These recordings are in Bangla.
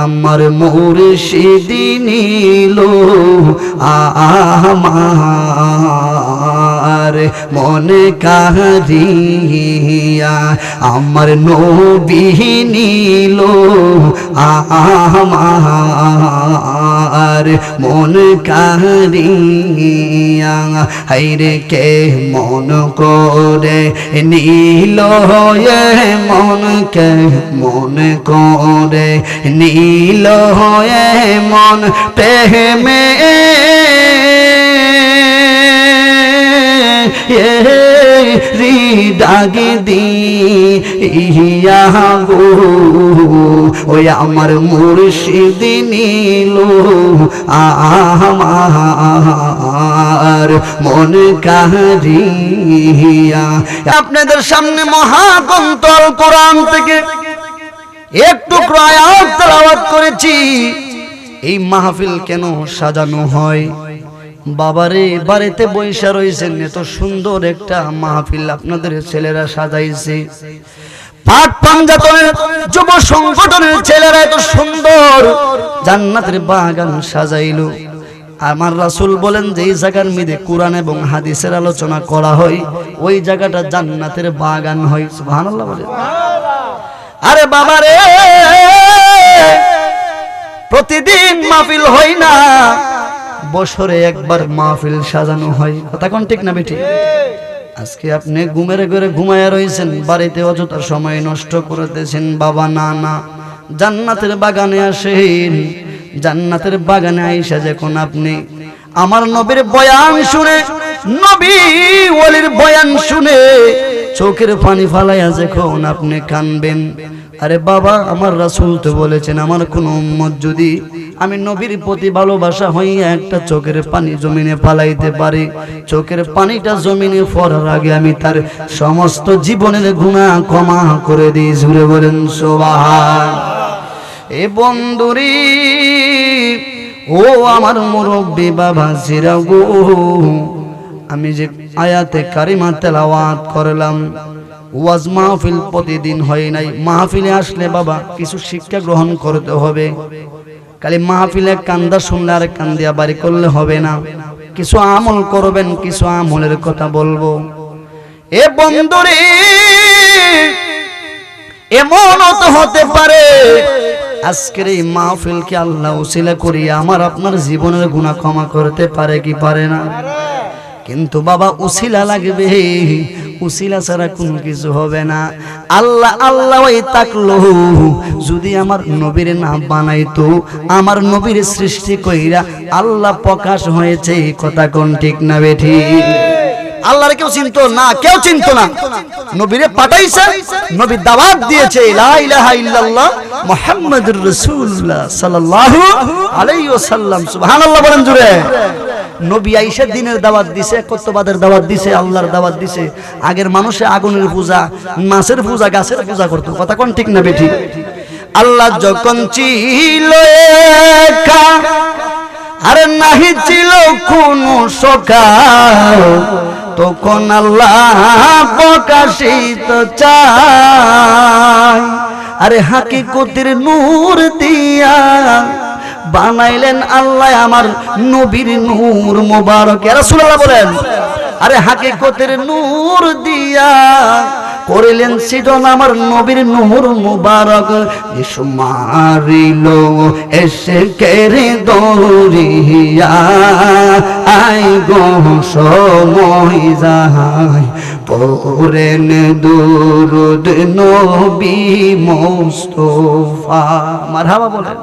আমার মুর্শিদি নীল আমার মনে কাহিয়া আমার নবী নীল আমার মন কাহিয়া হাইরে কে মন করে নীল হয়ে মন কে মন করে নীল হয়ে মন প্রেমে ডাগে দি ইয়া ওই আমার মুর্শিদ নীল আমার মন কাহিয়া আপনাদের সামনে মহাকন্তল কোরআন থেকে একটু তেলাওয়াত করেছি। এই মাহফিল কেন সাজানো হয়? বাবারে, বাড়িতে বৈশা রয়েছেন, এত সুন্দর একটা মাহফিল আপনাদের ছেলেরা সাজাইছে। পাট পাঞ্জাতনের যুব সংগঠনের ছেলেরা এত সুন্দর জান্নাতের বাগান সাজাইলো। আমার রাসূল বলেন যে, এই জায়গার মধ্যে কোরআন এবং হাদিসের আলোচনা করা হয়, ওই জায়গাটা জান্নাতের বাগান হয়। সুবহানাল্লাহ বলে। আরে বাবা রে প্রতিদিন মাহফিল হয় না। বছরে একবার মাহফিল সাজানো হয়। কথা কোন ঠিক না বেটি আজকে আপনি ঘুমের ঘরে ঘুমায়া রয়েছেন বাড়িতে অযথা সময় নষ্ট করতেছেন, বাবা, না না। জান্নাতের বাগানে আসেন, জান্নাতের বাগানে আইসা যখন আপনি আমার নবীর বয়ান শুনে, নবী ওলির বয়ান শুনে চোখের পানি ফালাইয়া যখন আপনি কানবেন, আরে বাবা, আমার রাসূল তো বলেছেন, আমার কোন উম্মত যদি আমি নবীর প্রতি ভালোবাসা হইয়া একটা চোখের পানি জমিনে পালাইতে পারি। চোখের পানিটা জমিনে পড়ার আগে আমি তার সমস্ত জীবনের গুণা ক্ষমা করে দিই। জুড়ে বলেন, সোবাহান। এ বন্ধুরি, ও আমার মুরব্বী বাবা, জিরা গো। আমি যে আয়াতে কারিমা তেলাওয়াত করলাম, ওয়াজ মাহফিল প্রতিদিন হয় নাই। মাহফিলে আসলে বাবা, কিছু শিক্ষা গ্রহণ করতে হবে। খালি মাহফিলে কান্দা শুনলে আর কান্দিয়া বাড়ি করলে হবে না। কিছু আমল করবেন, কিছু আমলের কথা বলব। এ বন্ধুরে এমন হতে পারে, আজকের এই মাহফিলকে আল্লাহ উসিলা করিয়া আমার আপনার জীবনের গুণা ক্ষমা করতে পারে কি পারে না? কিন্তু বাবা উসিলা লাগবে। উসিলা ছাড়া কোনো কিছু হবে না। আল্লাহ আল্লাহ তাকলো। যদি আমার নবীর না বানাইতো, আমার নবীর সৃষ্টি কইরা আল্লাহ প্রকাশ হয়েছে কথা কোন ঠিক না বেঠি আল্লাহর কেউ চিনতো না, কেউ চিনতো না। নবীরে পাঠাইছে, নবী দাওয়াত দিয়েছে, লা ইলাহা ইল্লাল্লাহ মুহাম্মাদুর রাসূলুল্লাহ সাল্লাল্লাহু আলাইহি ওয়াসাল্লাম। সুবহানাল্লাহ বলেন জুড়ে নবী আইসা দিনের দাওয়াত দিছে কত্তবাদের দাওয়াত দিছে, আল্লাহর দাওয়াত দিছে। আগের মানুষে আগুনের পূজা, মাছের পূজা, গাছের পূজা করতো। কথা কোন ঠিক না বেঠি আল্লাহ যখন ছিল আর নাহি ছিল কোন সকাল, তখন আল্লাহ প্রকাশিত চাই। আরে হাকিকতের নূর দিয়া বানাইলেন আল্লাহ আমার নবীর নূর মোবারক। রাসূলুল্লাহ বলেন, আরে হাকিকতের নূর দিয়া করিলেন সিজন আমার নবীর নূর মুবারক। যিশু মারিল এসে কেরে দৌড়িয়া আই গো সময় দুরুদ নবী মোস্তফা। মারহাবা বলেন।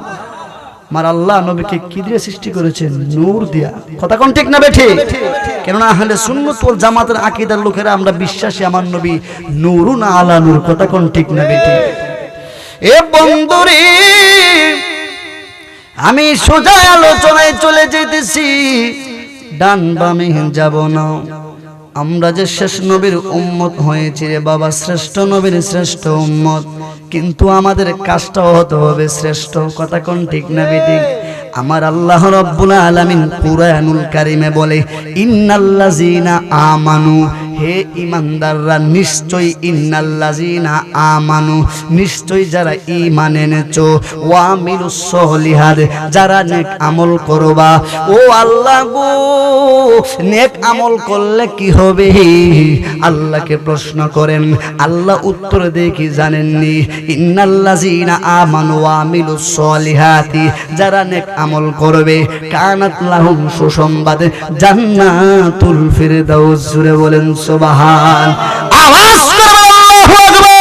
মার আল্লাহ নবীকে কি দিয়ে সৃষ্টি করেছেন? নূর দিয়া। কথা কোন ঠিক না বেঠে? কেননা আহলে সুন্নত জামাতের আকীদার লোকেরা আমরা বিশ্বাসী, আমার নবী নূরুন আলা নূর। কথা কোন ঠিক না বেঠে? এ বন্ধুরে, আমি সোজা আলোচনায় চলে যেতেছি। ডান বামে যাব না। আমরা যে শেষ নবীর উম্মত হয়েছি রে বাবা, শ্রেষ্ঠ নবীর শ্রেষ্ঠ উম্মত। কিন্তু আমাদের কাজটাও হতে হবে শ্রেষ্ঠ। কথা কোন ঠিক না বেঠিক? আমার আল্লাহ রব্বুল আলামিন কুরআনুল কারিমে বলে, ইন্নাল্লাযিনা আমানু হে ইমানদাররা নিশ্চয় ইন্নাল্লাযিনা আমানু নিশ্চয় যারা ঈমান এনেছো। ওয়া আমিলুস সলিহাত, যারা নেক আমল করবা। ও আল্লাহ গো, নেক আমল করলে কি হবে? আল্লাহকে প্রশ্ন করেন, আল্লাহ উত্তর দিয়ে কি জানেননি? ইন্নাল্লাযিনা আমানু ওয়া আমিলুস সলিহাতি, যারা নেক আমল করবে। কানাত লাহুম সুসংবাদ, জান্নাতুল ফিরদাউস, জুড়ে বলেন আওয়াজ আল্লাহু আকবার।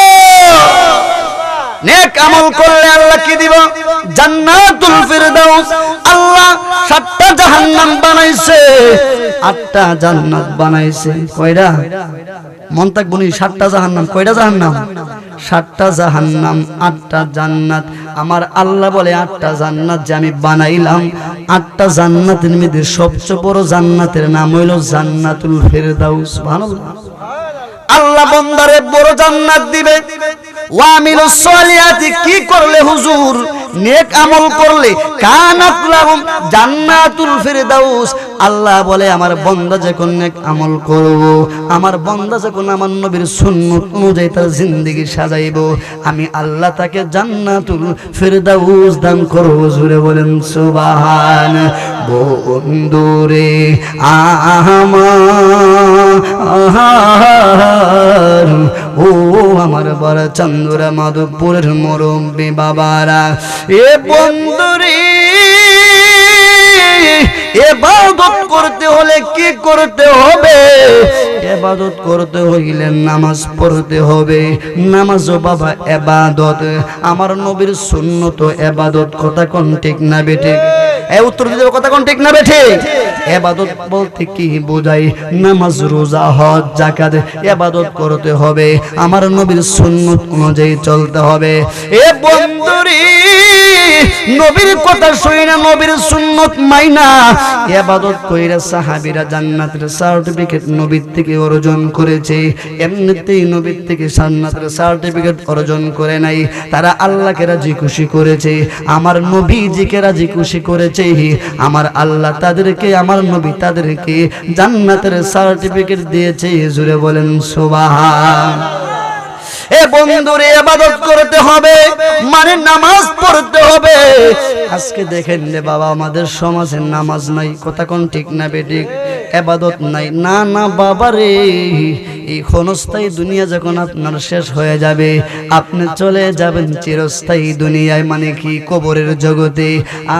আমল করলে আল্লাহ কি দিব? জান্নাতুল ফিরদাউস। আল্লাহ সাতটা জাহান্নাম বানাইছে, আটটা জান্নাত বানাইছে। কয়টা? মন তাক বলি সাতটা জাহান্নাম। কয়টা জাহান্নাম? সাতটা জাহান্নাম, আটটা জান্নাত। আমার আল্লাহ বলে, আটটা জান্নাত যে আমি বানাইলাম, আটটা জান্নাতের মধ্যে সবচেয়ে বড় জান্নাতের নাম হইল জান্নাতুল ফেরদাউস। সুবহানাল্লাহ। আল্লাহ বন্দারে বড় জান্নাত দিবে। ওয়ামিলুস সলিয়াতি কি করলে হুজুর? নেক আমল করলে, কানাত লাহুম জান্নাতুল ফিরদাউস। আল্লাহ বলে, আমার বান্দা যখন আমল করব, আমার বান্দা যখন আমার নবীর সুন্নত অনুযায়ী তার জিন্দেগি সাজাইব, আমি আল্লাহ তাকে জান্নাতুল ফিরদাউস দান করব। জুড়ে বলেন, সুবহান বন্ধুরে, আমার, ও আমার বড় চন্দ্রা মাধবপুরের মরম্বী বাবারা, এ বন্ধুরে করতে হলে কি করতে হবে? এবাদত করতে হইলে নামাজ পড়তে হবে। নামাজও বাবা এবাদত। আমার নবীর সুন্নত এবাদত কথা কোন ঠিক না বেটে এ উত্তর দিতে কথা কোন ঠিক না বেঠে? এবাদত বলতে কি বোঝাই নামাজ, রোজা, হজ জাকাত এবাদত করতে হবে। আমার নবীর সুন্নত অনুযায়ী চলতে হবে। এ বন্ধুরি নবীর কথা শুই না, নবীর সুন্নত মাইনা এবাদত কইরা সাহাবীরা জান্নাতের সার্টিফিকেট নবীর থেকে অর্জন করেছে। এমনিতেই নবীর থেকে জান্নাতের সার্টিফিকেট অর্জন করে নাই। তারা আল্লাহকে রাজি খুশি করেছে, আমার নবীজিকে রাজি খুশি করেছে। আমার আল্লাহ তাদেরকে, আমার নবী তাদেরকে জান্নাতের সার্টিফিকেট দিয়েছে। জুড়ে বলেন, সুবহান। এ বন্ধুরে ইবাদত করতে হবে মানে নামাজ পড়তে হবে। আজকে দেখেন রে বাবা আমাদের সমাজে নামাজ নাই কথা কোন ঠিক না বেঠিক এবাদত নাই। না না বাবা রে এই ক্ষণস্থায়ী দুনিয়া যখন আপনার শেষ হয়ে যাবে আপনি চলে যাবেন চিরস্থায়ী দুনিয়ায় মানে কি কবরের জগতে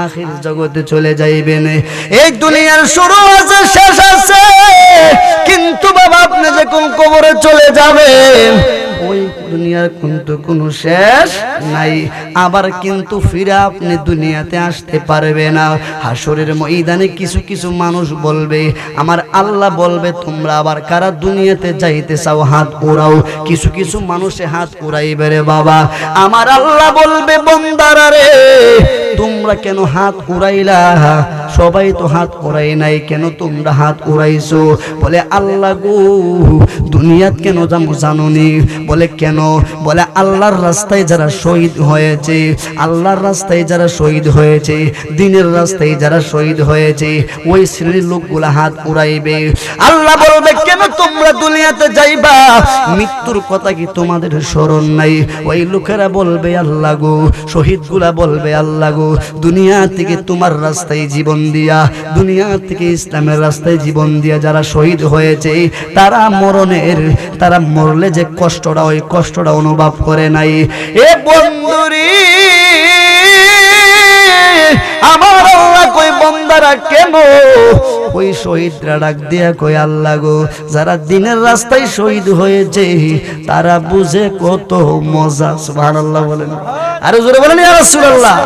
আখির জগতে চলে যাইবেন। এই দুনিয়ার শুরু আছে শেষ আছে। কিন্তু বাবা আপনি যখন কবরে চলে যাবেন দুনিয়ার কিন্তু কোনো শেষ নাই। আবার কিন্তু ফিরে আপনি দুনিয়াতে আসতে পারবে না। হাসরের ময়দানে কিছু কিছু মানুষ বলবে, আমার আল্লাহ বলবে, তোমরা আবার কারা দুনিয়াতে যাইতে চাও? হাত উড়াও। কিছু কিছু মানুষে হাত উড়াইবে রে বাবা। আমার আল্লাহ বলবে, বন্দারা রে, তোমরা কেন হাত উড়াইলা? সবাই তো হাত উড়াই নাই, কেন তোমরা হাত উড়াইছো? বলে, আল্লাহ গো, দুনিয়াত কেন জানো জানুনি? বলে, কেন? বলে, আল্লাহর রাস্তায় যারা শহীদ হয়েছে, আল্লাহর রাস্তায় যারা শহীদ হয়েছে, দিনের রাস্তায় যারা শহীদ হয়েছে, ওই শ্রেণির লোকগুলা হাত উড়াইবে। আল্লাহ বলবে, কেন তোমরা দুনিয়াতে যাইবা? মৃত্যুর কথা কি তোমাদের স্মরণ নাই? ওই লোকেরা বলবে, আল্লাহ গো, শহীদগুলা বলবে, আল্লাহ গো, দুনিয়া থেকে তোমার রাস্তায় জীবন দিয়া, দুনিয়া থেকে ইসলামের রাস্তায় জীবন দিয়া যারা শহীদ হয়েছে, তারা মরণের, তারা মরলে যে কষ্টটা, ওই কষ্টটা অনুভব করে নাই। এ বন্ধুরি! আমার কই, বন্দারা ওই শহীদরা ডাক দিয়া কই, আল্লাহ গো, যারা দিনের রাস্তায় শহীদ হয়েছে, তারা বুঝে কত মজা বলেন। আরে জোরে বলেন, ইয়া রাসূলুল্লাহ।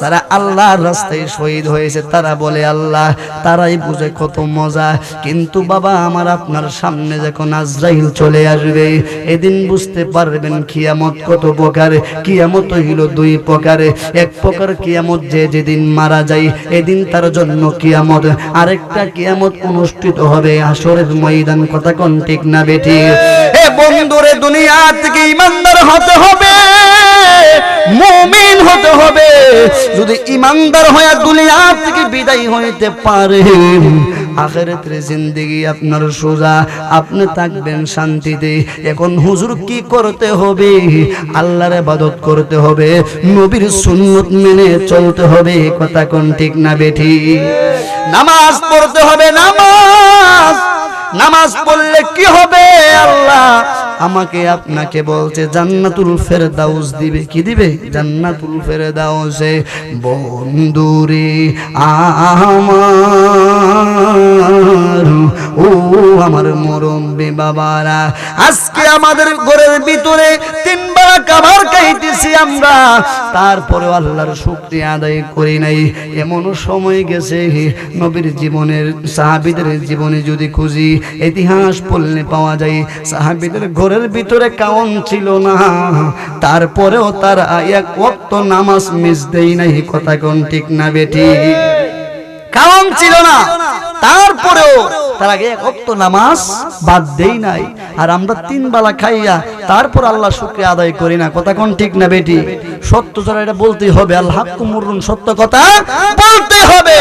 তারা আল্লাহর রাস্তায় শহীদ হয়েছে, তারা বলে, আল্লাহ, তারাই বুঝে কত মজা। কিন্তু বাবা, আমার আপনার সামনে যখন আজরাইল চলে আসবে, এদিন বুঝতে পারবেন কিয়ামত কত প্রকার। কিয়ামত হইল দুই প্রকারে। এক প্রকার কিয়ামত যে যেদিন মারা যায়, এদিন তার জন্য কিয়ামত। আরেকটা কিয়ামত অনুষ্ঠিত হবে আসরের ময়দান, কথা কোন ঠিক না বেঠি? এ বন্ধুরে, দুনিয়া থেকে ইমানদার হতে হবে, মুমিন হতে হবে। যদি ইমানদার হয়ে দুনিয়া থেকে বিদায় হইতে পারে আখেরাতের জিন্দেগি আপনার সোজা। আপনি থাকবেন শান্তিতে। এখন হুজুর কি করতে হবে? আল্লাহর ইবাদত করতে হবে। নবীর সুন্নত মেনে চলতে হবে। কথা কোন ঠিক না বেঠি? নামাজ পড়তে হবে, নামাজ। নামাজ পড়লে কি হবে আল্লাহ? আমাকে আপনাকে বলছে, জান্নাতুল ফেরদাউস দিবে। কি দিবে? জান্নাতুল ফেরদাউসে বন্ধুরে আমার। ও আমার মরম্বে বাবারা, আজকে আমাদের ঘরের ভিতরে তিনবার কাবার খাইতেছি আমরা। তারপরে আল্লাহর শক্তি আদায় করি নাই। এমন সময় গেছে, নবীর জীবনের, সাহাবিদের জীবনে যদি খুঁজি, ইতিহাস পড়লে পাওয়া যায়, সাহাবিদের ঘরের ভিতরে কাউন ছিল না। তারপরেও তার এক ওয়াক্ত নামাজ মিস দেই নাই, কথা কোন ঠিক না বেটি কারণ ছিল না। তারপরেও তার আগে এক ওয়াক্ত নামাজ বাদ দেই নাই। আর আমরা তিন বেলা খাইয়া তারপর আল্লাহ শুক্রিয়া আদায় করি না, কথা কোন ঠিক না বেটি সত্য ছাড়া এটা বলতেই হবে আল্লাহ কুমরুন সত্য কথা। বলতে হবে।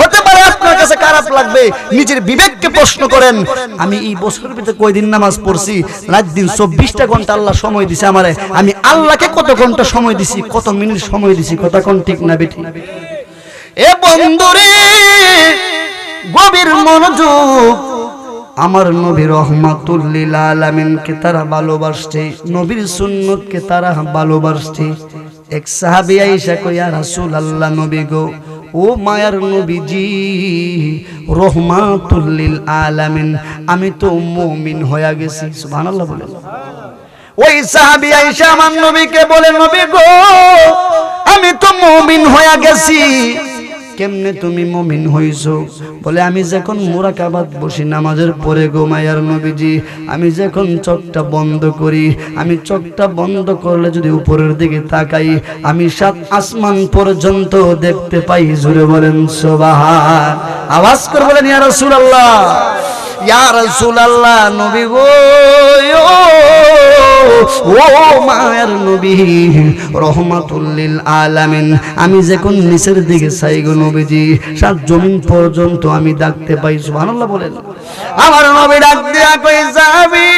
হতে পারে আপনার কাছে খারাপ লাগবে, নিজের বিবেককে প্রশ্ন করেন, আমি এই বছরের ভিতরে কয়দিন নামাজ পড়ছি, রাত দিন চব্বিশটা ঘণ্টা আল্লাহ সময় দিছে আমারে, আমি আল্লাহকে কত ঘণ্টা সময় দিছি, কত মিনিট সময় দিছি, কথা কোন ঠিক না বেটি এ বন্ধুরে, গভীর মনোযোগ, আমার নবী রহমাতুল্লিল আলামিনকে তারা ভালোবাসছে, নবীর সুন্নতকে তারা ভালোবাসছে। এক সাহাবী আয়েশা কইয়া রাসূল আল্লাহ নবী গো ও মায়ার নবীজি, রহমাতুল্লিল আলামিন, আমি তো মুমিন হয়ে গেছি। সুবহানাল্লাহ বলেন ওই সাহাবী আয়েশা আমার নবীকে বলে, নবী গো, আমি তো মুমিন হয়ে গেছি। কেমনে তুমি মমিন হইছো? বলে, আমি যখন মুরাকাবাদ বসি, নামাজের পরে গোমায়ার নবীজি, আমি যখন চোখটা বন্ধ করি, আমি চোখটা বন্ধ করলে যদি উপরের দিকে তাকাই, আমি সাত আসমান পর্যন্ত দেখতে পাই। জুড়ে বলেন, সোবাহান। আওয়াজ করে বলেন, ইয়া ইয়া নবী গো, ও মায়ের নবী রহমাতুল্লিল আলামিন। আমি যখন নিচের দিকে চাই গো নবীজি, সাত জমিন পর্যন্ত আমি ডাকতে পাই, সুবহানাল্লাহ বলেন। আমার নবী ডাক দিয়া কই যাবি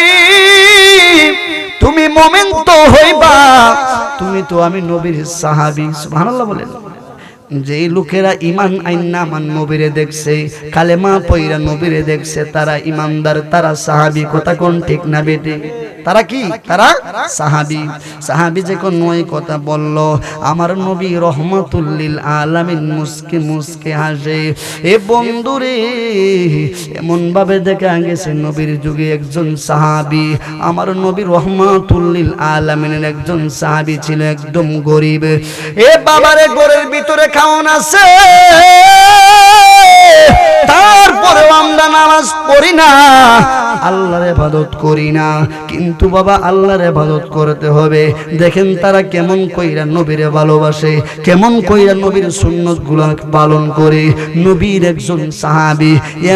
তুমি মুমিন তো হইবা, তুমি তো আমি নবীর সাহাবী সুবহানাল্লাহ বলেন। যেই লোকেরা ইমান আইন্না মান নবীরে দেখছে, কালেমা পৈরা নবীরে দেখছে, তারা ইমানদার তারা সাহাবি, কথা কোন ঠিক না বেটে? তারা কি? তারা সাহাবি। সাহাবি। যে কোন নয় কথা বলল আমার নবী রহমাতুল্লিল আলামিন মুসকে মুসকে হাসে। এ বন্ধুরে এমন ভাবে দেখা গেছে নবীর যুগে একজন সাহাবি। আমার নবী রহমাতুল্লিল আলামিনের একজন সাহাবি ছিল একদম গরিব। এ বাবারে ঘরের ভিতরে খাওন আছে। তারপরেও আমরা নামাজ পড়ি না। আল্লাহর ইবাদত করি না। কিন্তু বাবা, আল্লাহর ইবাদত করতে হবে। দেখেন তারা কেমন কইরা নবীরে ভালোবাসে, কেমন কইরা নবীর সুন্নত পালন করে। নবীর একজন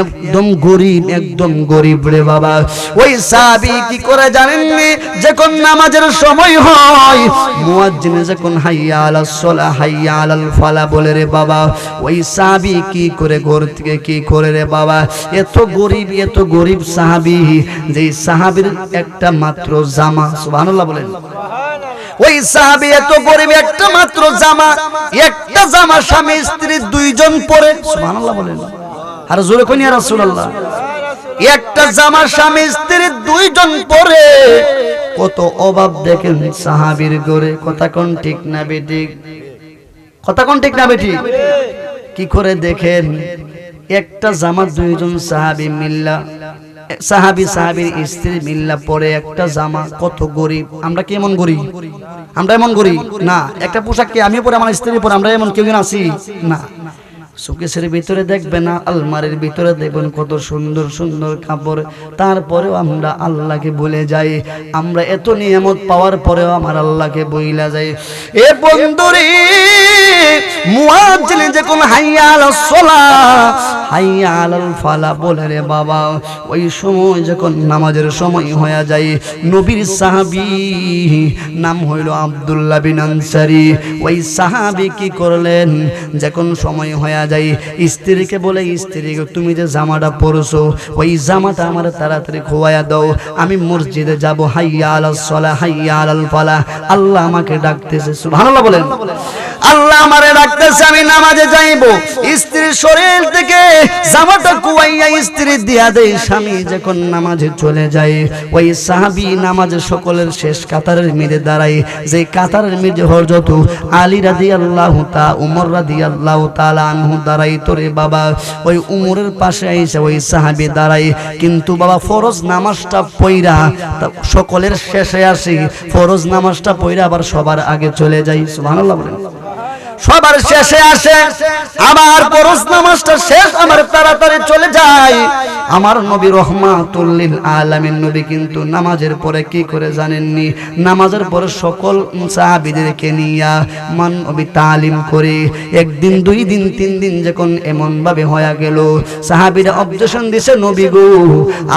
একদম গরিব একদম গরিব রে বাবা। ওই সাহাবী কি করে জানেননি যখন নামাজের সময় হয়, মুয়াজ্জিনে যখন হাইয়া আলাস সালাহ, হাইয়া আলাল ফালা বলে রে বাবা, ওই সাহাবী কি করে ঘর থেকে কি করে রে বাবা? এত গরিব এত গরিব সাহাবী যে সাহাবীর একটা মাত্র জামা, সুবহানাল্লাহ বলেন। ওই সাহাবী এত গরিব, একটা মাত্র জামা, একটা জামা স্বামী, স্ত্রী দুইজন পরে, সুবহানাল্লাহ বলেন। আর জোরে আর রাসূলুল্লাহ, একটা জামা স্বামী, স্ত্রী দুইজন পরে, কত অভাব দেখেন সাহাবির গড়ে কথা কোন ঠিক না বেঠিক? কথা কোন ঠিক না বেঠিক? কি করে দেখেন? একটা জামা দুইজন সাহাবি মিল্লা, সাহাবি সাহাবির স্ত্রী মিল্লা পরে একটা জামা, কত গরিব। আমরা কি এমন গরিব? আমরা এমন গরিব? না, একটা পোশাক কি আমি পরে আমার স্ত্রী পরে, আমরা এমন কেউ আছি? না। শোকেসের ভিতরে দেখবেন আলমারির ভিতরে দেখবেন কত সুন্দর সুন্দর কাপড়। তারপরেও আমরা আল্লাহকে ভুলে যাই। আমরা এত নিয়ামত পাওয়ার পরেও আমার আল্লাহকে বইলা যাই। এ বন্ধুরে বাবা, ওই সময় যখন নামাজের সময় যায় নবীর সাহাবী নাম হইল আব্দুল্লাহ বিন আনসারি। ওই সাহাবী কি করলেন? যখন সময় হয়ে যায়, স্ত্রীকে বলে, স্ত্রী তুমি যে জামাটা পরছো, ওই জামাটা আমার তাড়াতাড়ি খোয়াইয়া দাও। আমি মসজিদে যাব, হাইয়া আলাল সলা, হাইয়া আলাল ফালা। আল্লাহ আমাকে ডাকতেছে, সুবহানাল্লাহ বলেন। আল্লাহ আমারে ডাকতেছে, আমি নামাজে যাইব। স্ত্রীর শরীর থেকে জামাটা কুয়াইয়া দিয়া দেয়, স্বামী যখন নামাজে চলে যায়, ওই সাহাবী নামাজে সকলের শেষ কাতারের মিলে দাঁড়ায়। যে কাতারের হরজত আলী আল্লাহ তা, উমর আল্লাহ তালা আনহু দাঁড়াই তোরে বাবা। ওই উমরের পাশে এসে ওই সাহাবী দাঁড়ায়। কিন্তু বাবা, ফরজ নামাজটা পইরা সকলের শেষে আসি। ফরজ নামাজটা পইরা আবার সবার আগে চলে যাই সুবহানাল্লাহ সবার শেষে আসে, আমার পরশ নামাজটা শেষ, আমার তাড়াতাড়ি চলে যায়। আমার নবী রহমাতুল্লিল আলামিন, নবী কিন্তু নামাজের পরে কি করে জানেননি? নামাজের পরে সকল সাহাবীদেরকে নিয়া মান নবী তালিম করে একদিন, দুই দিন, তিন দিন যখন এমন ভাবে হয়ে গেল, সাহাবীরা অবজেশন দিছে, নবী গো,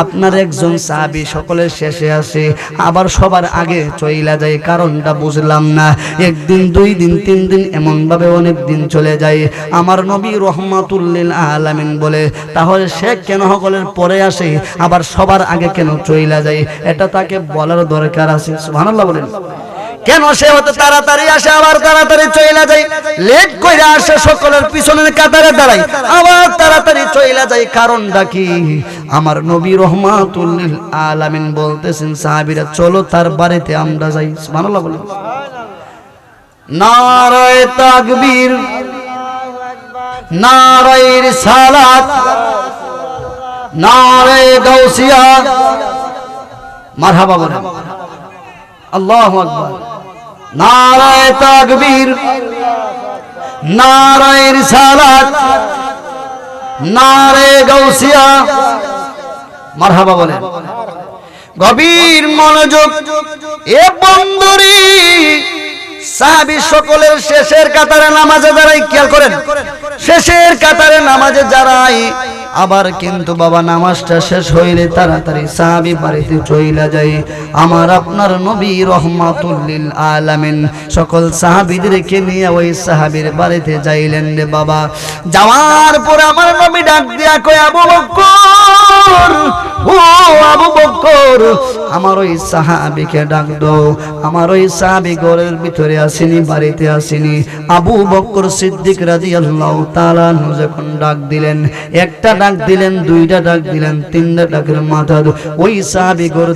আপনার একজন সাহাবী সকলের শেষে আসে, আবার সবার আগে চইলা যায়, কারণটা বুঝলাম না। একদিন, দুই দিন, তিন দিন এমন ভাবে অনেক দিন চলে যায়। আমার নবী রহমাতুল্লিল আলামিন বলে, তাহলে সে কেন সকলের পরে আসে? আবার সবার আগে কেন চইলা যায়? এটা তাকে বলার দরকার আছে। সুবহানাল্লাহ বলেন। কেন সে হতে তাড়াতাড়ি আসে, আবার তাড়াতাড়ি চইলা যায়? লেট কইরা আসে সকলের পিছনের কাতারে দাঁড়ায়, আবার তাড়াতাড়ি চইলা যায়। কারণটা কি? আমার নবী রহমাতুল্লিল আলামিন বলতেছেন, সাহাবীরা, চলো তার বাড়িতে আমরা যাই। সুবহানাল্লাহ বলেন। নারায় তাকবীর নারায়ের সালাত নারায় গাউসিয়া। মারহাবা বলেন। আল্লাহু আকবার। নারায় তাকবীর নারায়ের সালাত নারায় গাউসিয়া। মারহাবা বলেন। গভীর মনোযোগ এ বন্দরী সাহাবি সকলের শেষের কাতারে নামাজে দাঁড়াই খেয়াল করেন, শেষের কাতারে নামাজে দাঁড়াই আবার কিন্তু বাবা নামাজটা শেষ হইলে তাড়াতাড়ি সাহাবি বাড়িতে চইলা যায়। আমার আপনার নবী রহমাতুল্লিল আলামিন, সকল সাহাবিদেরকে নিয়ে ওই সাহাবীর বাড়িতে যাইলেন রে বাবা। যাওয়ার পর আমার নবী ডাক দিয়া কয়, আবু বকর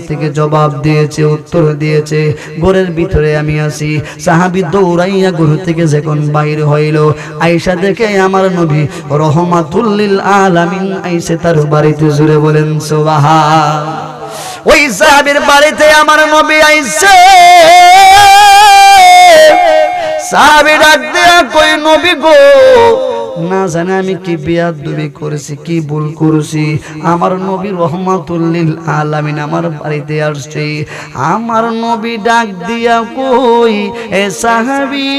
থেকে জবাব দিয়েছে, উত্তর দিয়েছে, ঘরের ভিতরে আমি আসি সাহাবি দৌড়াইয়া ঘর থেকে যখন বাইর হইল, আয়েশা দেখে আমার নবী রহমাতুল্লিল আলামিন আইসে তার বাড়িতে জুড়ে বলেন, সুবহান। ওই সাহাবীর বাড়িতে আমার নবী আইছে। সাহাবী ডাক দেয়া কই নবী গো, না জানে আমি কি বিয়াদ দুবি করেছি, কি ভুল করেছি। আমার নবী রহমাতুল্লিল আলামিন আমার বাড়িতে আসছে। আমার নবী ডাক দিয়া কই এ সাহাবী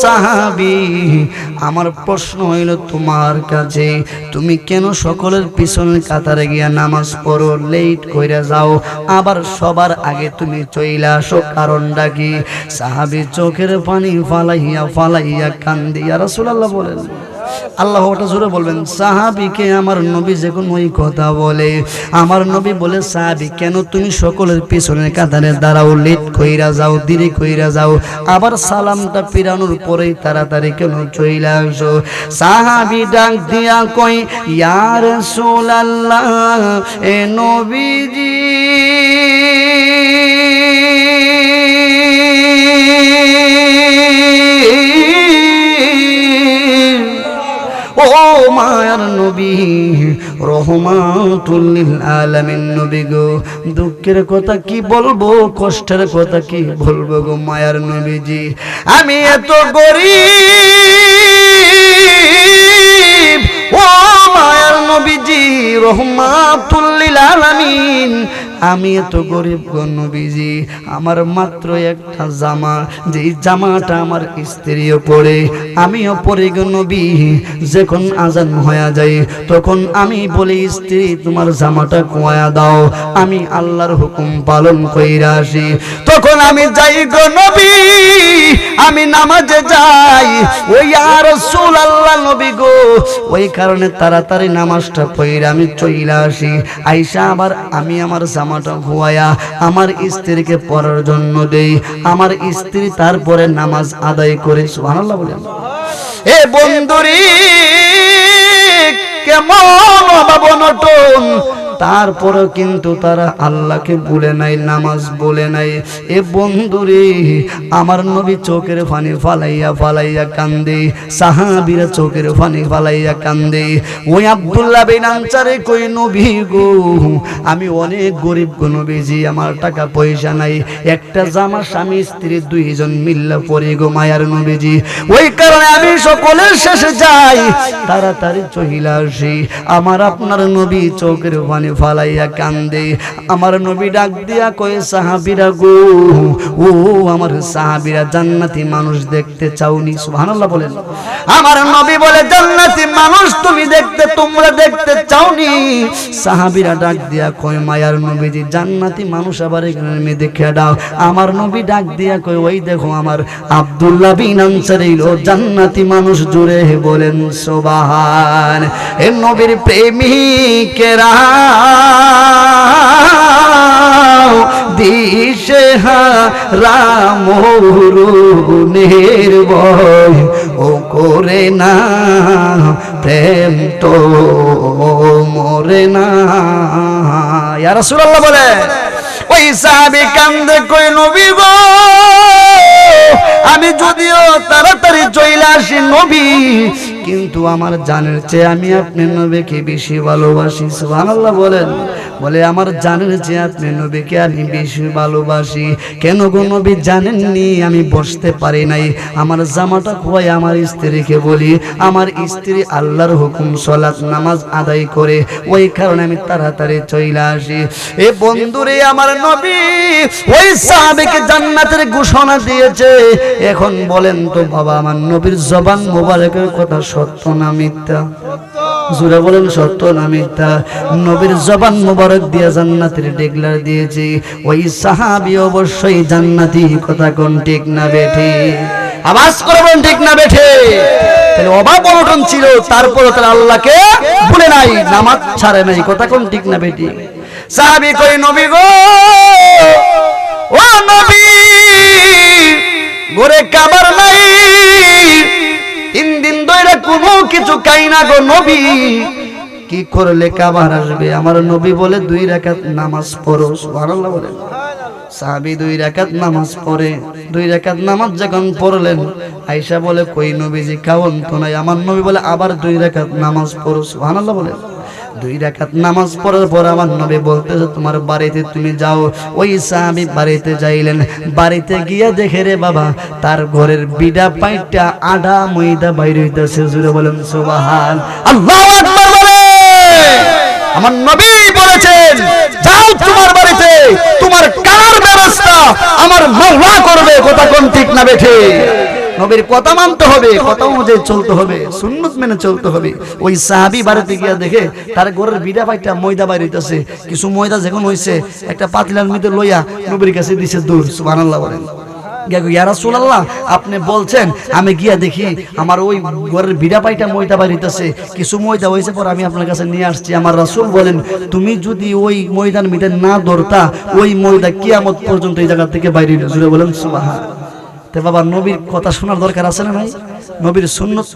সাহাবি, আমার প্রশ্ন হইল তোমার কাছে, তুমি কেন সকলের পিছনের কাতারে গিয়া নামাজ পড়ো লেট কইরা যাও, আবার সবার আগে তুমি চইলা আসো কারণ ডাকি সাহাবি চোখের পানি ফালাইয়া ফালাইয়া কান্দিয়া রাসূলুল্লাহ বলেন। আল্লাহ ওটা জোরে বলবেন, সাহাবিকে আমার নবী যখন ওই কথা বলে। আমার নবী বলে, সাহাবি, কেন তুমি সকলের পিছনে কাতারে দাঁড়াও? লেট কইরা যাও, দেরি কইরা যাও। আবার সালামটা পিরানোর পরেই তাড়াতাড়ি কেন চইলা আসো? সাহাবি ডাক দিয়া কই ইয়ার সোলাল্লাহ এ নবীজি ও মায়ার নবী আলামিন নবী গো। দুঃখের কথা কি বলব, কষ্টের কথা কি বলব গো মায়ার নবীজি? আমি এত গরিব। ও মায়ার নবীজি রহমাতুল্লিল আলামিন আমি এত গরিব নবীজি। আমার মাত্র একটা জামা। যেই জামাটা আমার স্ত্রীও পরে, আমিও পরে নবী। যখন আজান হয়ে যায়, তখন আমি বলি, স্ত্রী, তোমার জামাটা কোয়া দাও। আমি আল্লাহর হুকুম পালন কইরা আসি। তখন আমি যাই গো আমি নামাজে যাই। ওই আর রাসূল আল্লাহ নবী গো। ওই কারণে তাড়াতাড়ি নামাজটা পড়ে আমি চইলা আসি। আইসা আবার আমি আমার জামাটা ধোয়া আমার স্ত্রীকে পড়ার জন্য দেই। আমার স্ত্রী তারপরে নামাজ আদায় করে, সুবহানাল্লাহ বলেন এ বন্ধুরি, কেমন অভাব অনটন তারপরেও কিন্তু তারা আল্লাহকে বলে নাই, নামাজ বলে নাই। এ বন্ধুরে, আমার নবী চোখের ফানি ফালাইয়া ফালাইয়া কান্দে, সাহাবিরা চোখের ফানি ফালাইয়া কান্দে। ওই আব্দুল্লাহ বিন কই, নবী গো, আমি অনেক গরিব গো নবীজি আমার টাকা পয়সা নাই। একটা জামা স্বামী, স্ত্রী দুইজন মিল্লা পরে গো মায়ার নবীজি ওই কারণে আমি সকলের শেষে যাই, তাড়াতাড়ি চহিলা আসি। আমার আপনার নবী চোখের পানি ফালাইয়া কান্দে। আমার নবী ডাক দিয়া কয়ে, সাহাবিরা গো, ও আমার সাহাবিরা জান্নাতি মানুষ দেখতে চাওনি। সুবহানাল্লাহ বলেন। আমার নবী বলে, জান্নাতি মানুষ তুমি দেখতে, তোমরা দেখতে চাওনি। সাহাবিরা ডাক দিয়া কয়, মায়ার নবীজি, জান্নাতি মানুষ আবার এখানে মেয়ে দেখে দাও। আমার নবী ডাক দিয়া কয়, ওই দেখো আমার আব্দুল্লাহ বিন আনসারী লো জান্নাতি মানুষ জুড়ে বলেন, সোবাহান, এ নবীর প্রেমিকেরা দিশে রামরুনের বয় ও করে না প্রেম তো মরে না। ইয়া রাসূলুল্লাহ বলে, ওই সাহাবী কান্দে কই নবী গো? আমি যদিও তাড়াতাড়ি চলে আসি নবী কিন্তু আমার জানের চেয়ে আমি আপনি নবীকে বেশি ভালোবাসি। সুবহানাল্লাহ বলেন। বলে, আমার জানের চেয়ে আপনি নবীকে আমি বেশি ভালোবাসি। কেন গো নবী জানেননি? আমি বসতে পারি নাই। আমার জামাটা খোয়াই আমার স্ত্রীকে বলি, আমার স্ত্রী আল্লাহর হুকুম সলাৎ নামাজ আদায় করে, ওই কারণে আমি তাড়াতাড়ি চলে আসি। এ বন্ধুরে, আমার নবী ওই সাহাবেকে জান্নাতের ঘোষণা দিয়েছে। এখন বলেন তো, বাবা, আমার নবীর জবান মোবারকের কথা সত্য না মিথ্যা? জুড়ে বলেন, সত্য না মিথ্যা? নবীর জবান মোবারক দিয়া জান্নাতের ডেকলার দিয়েছে। ওই সাহাবি অবশ্যই জান্নাতি, কথা কোন ঠিক না বেঠে? আওয়াজ করবেন ঠিক না বেঠে? তাহলে অভাব অনটন ছিল তারপরে তারা আল্লাহকে ভুলে নাই, নামাজ ছাড়ে নাই, কথা কোন ঠিক না বেটি সাহাবি কই নবী গো, ও নবী গোরে কাবার নাই তিন দিন ধরে কোনো কিছু খাই না গো নবী। কি করলে কাবার আসবে? আমার নবী বলে দুই রাকাত নামাজ পড়ো, সুবহানাল্লাহ বলে। সাহাবি দুই রাকাত নামাজ পড়ে। দুই রাকাত নামাজ যখন পড়লেন, আয়েশা বলে, কই নবীজি খাওন তো নাই। আমার নবী বলে, আবার দুই রাকাত নামাজ পড়ো, সুবহানাল্লাহ বলে। দুই রাকাত নামাজ পড়ার পর আমার নবী বলতেছে তোমার বাড়িতে তুমি যাও। ওই সাহাবি বাড়িতে যাইলেন। বাড়িতে গিয়া দেখে, রে বাবা, তার ঘরের বিডা পাইটা আডা ময়দা বাইরে হইতেছে। জুড়ে বলেন, সুবহান আল্লাহু আকবার বলে। আমার নবী বলেছেন, যাও তোমার বাড়িতে, তোমার কার ব্যবস্থা? আমার মাওলা করবে, কথা কোন ঠিক না বেঠে নবীর কথা মানতে হবে কথা অনুযায়ী চলতে হবে, সুন্নত মেনে চলতে হবে। ওই সাহাবি বাড়িতে গিয়া দেখে তার ঘরের বিড়া পাইটা ময়দা বাইরিতেছে কিছু ময়দা যখন হইছে, একটা পাতিলার মধ্যে লইয়া নবীর কাছে দিছে দূর, সুবহানাল্লাহ বলেন। আপনি বলছেন, আমি গিয়া দেখি আমার ওই ঘরের বিড়া পাইটা ময়দা বাড়িতেছে কিছু ময়দা হয়েছে পর আমি আপনার কাছে নিয়ে আসছি। আমার রাসূল বলেন, তুমি যদি ওই ময়দান মিটে না ধরতা, ওই ময়দা কিয়ামত পর্যন্ত এই জায়গা থেকে বাইরে জুড়ে বলেন সুবাহা তে বাবা, নবীর কথা শোনার দরকার আছে না নাই? নবীর সুন্নত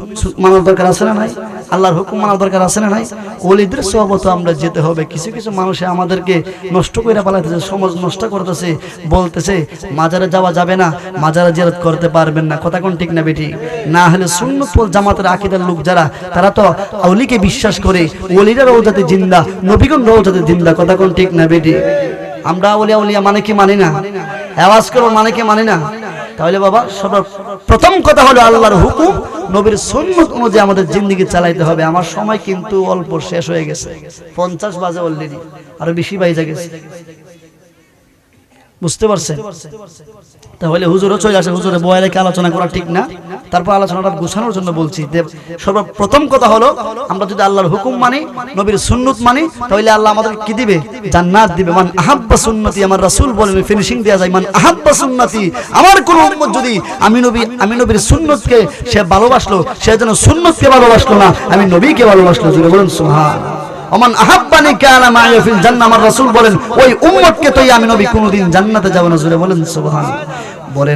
মানার দরকার আছে না নাই? আল্লাহর হুকুম মানার দরকার আছে না নাই? ওলিদের সহবত আমরা যেতে হবে। কিছু কিছু মানুষে আমাদেরকে নষ্ট করে পালাইতেছে, সমাজ নষ্ট করতেছে, বলতেছে, মাজারে যাওয়া যাবে না, মাজারে জিয়ারত করতে পারবেন না। কথা কোন ঠিক না বেটি না হলে সুন্নত পল জামাতের আকিদার লোক যারা, তারা তো অলিকে বিশ্বাস করে, ওলিরা রওজাতে জিন্দা, নবীগণ রওজাতে জিন্দা। কথা কোন ঠিক না বেটি আমরা ওলিয়া ওলিয়া মানে কি মানি না? আওয়াজ করব মানে কি মানি না? তাহলে বাবা সবার প্রথম কথা হলো আল্লাহর হুকুম, নবীর সুন্নত অনুযায়ী আমাদের জিন্দগি চালাইতে হবে। আমার সময় কিন্তু অল্প শেষ হয়ে গেছে। পঞ্চাশ বাজে অলরেডি আরও বেশি বাইজা গেছে। বুঝতে পারছেন তাহলে হুজুরও চলে আসে। হুজুরে বয়া রেখে আলোচনা করা ঠিক না? তারপর আলোচনাটা গুছানোর জন্য বলছি যে সর্বপ্রথম কথা হলো, আমরা যদি আল্লাহর হুকুম মানি, নবীর সুন্নত মানি, তাহলে আল্লাহ আমাদের কি দিবে? জান্নাত দিবে। মান আহাব্বা সুন্নতি, আমার রাসূল বলেন ফিনিশিং দেয়া যায়। মান আহাব্বা সুন্নতি, আমার কোন উম্মত যদি আমি নবী, আমি নবীর সুন্নতকে সে ভালোবাসলো, সে যেন সুন্নতকে ভালোবাসলো না, আমি নবীকে ভালোবাসলো। জুড়ে বলুন সুবহান ওমান আহাব্বানি কানা মা ফিল জান্নাহ, আমার রাসূল বলেন, ওই উম্মতকে তো আমি নবী কোনোদিন জান্নাতে যাব না জুড়ে বলেন সুবহান বলেন